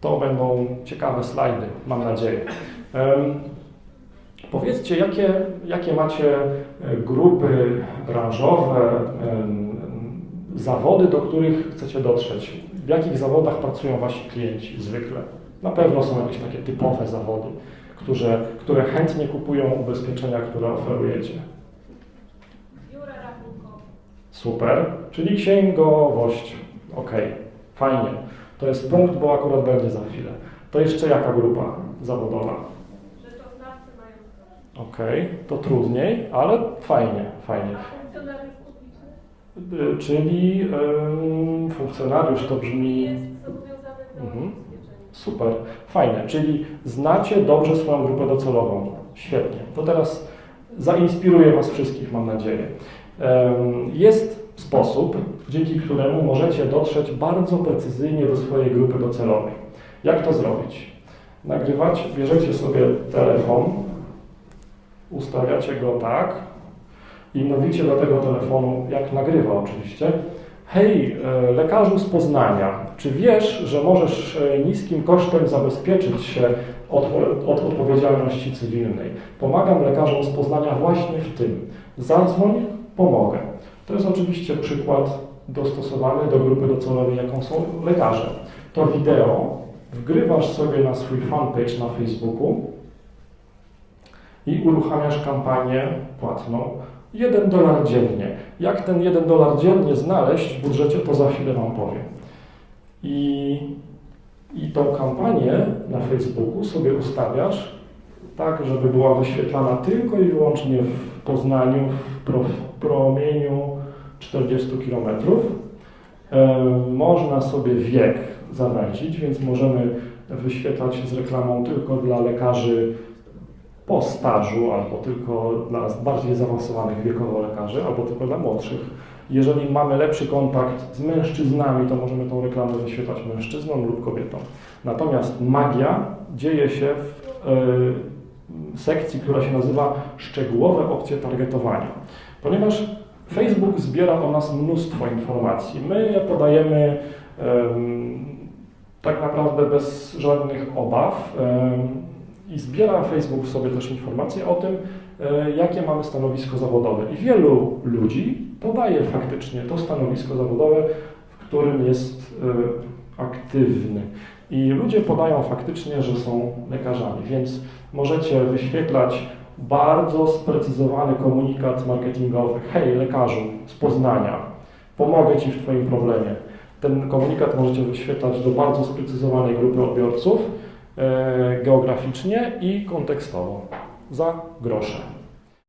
To będą ciekawe slajdy, mam nadzieję. Powiedzcie, jakie, jakie macie e, grupy branżowe, zawody, do których chcecie dotrzeć? W jakich zawodach pracują wasi klienci zwykle? Na pewno są jakieś takie typowe zawody, które, które chętnie kupują ubezpieczenia, które oferujecie. Biura rachunkowe. Super, czyli księgowość. Ok, fajnie. To jest punkt, bo akurat będzie za chwilę. To jeszcze jaka grupa zawodowa? Rzeczoznawcy majątkowi. Ok, to trudniej, ale fajnie, fajnie. A funkcjonariusz publiczny Y, Czyli funkcjonariusz to brzmi jest zobowiązany do Mhm. super, fajne. Czyli znacie dobrze swoją grupę docelową. Świetnie. To teraz zainspiruje Was wszystkich, mam nadzieję. Jest sposób, dzięki któremu możecie dotrzeć bardzo precyzyjnie do swojej grupy docelowej. Jak to zrobić? Nagrywać, bierzecie sobie telefon, ustawiacie go tak i mówicie do tego telefonu, jak nagrywa oczywiście, hej, e, lekarzu z Poznania, czy wiesz, że możesz e, niskim kosztem zabezpieczyć się od, od odpowiedzialności cywilnej? Pomagam lekarzom z Poznania właśnie w tym. Zadzwoń, pomogę. To jest oczywiście przykład dostosowany do grupy docelowej, jaką są lekarze. To wideo wgrywasz sobie na swój fanpage na Facebooku i uruchamiasz kampanię płatną 1 dolar dziennie. Jak ten 1 dolar dziennie znaleźć w budżecie, to za chwilę Wam powiem. I, I tą kampanię na Facebooku sobie ustawiasz tak, żeby była wyświetlana tylko i wyłącznie w Poznaniu w pro, promieniu 40 km. E, można sobie wiek zawęzić, więc możemy wyświetlać z reklamą tylko dla lekarzy po stażu, albo tylko dla bardziej zaawansowanych wiekowo lekarzy, albo tylko dla młodszych. Jeżeli mamy lepszy kontakt z mężczyznami, to możemy tą reklamę wyświetlać mężczyznom lub kobietom. Natomiast magia dzieje się w e, sekcji, która się nazywa szczegółowe opcje targetowania. Ponieważ Facebook zbiera o nas mnóstwo informacji. My je podajemy em, tak naprawdę bez żadnych obaw. em, i zbiera Facebook sobie też informacje o tym, e, jakie mamy stanowisko zawodowe. I wielu ludzi podaje faktycznie to stanowisko zawodowe, w którym jest e, aktywny. I ludzie podają faktycznie, że są lekarzami, więc możecie wyświetlać bardzo sprecyzowany komunikat marketingowy. Hej, lekarzu z Poznania, pomogę Ci w Twoim problemie. Ten komunikat możecie wyświetlać do bardzo sprecyzowanej grupy odbiorców e, geograficznie i kontekstowo za grosze.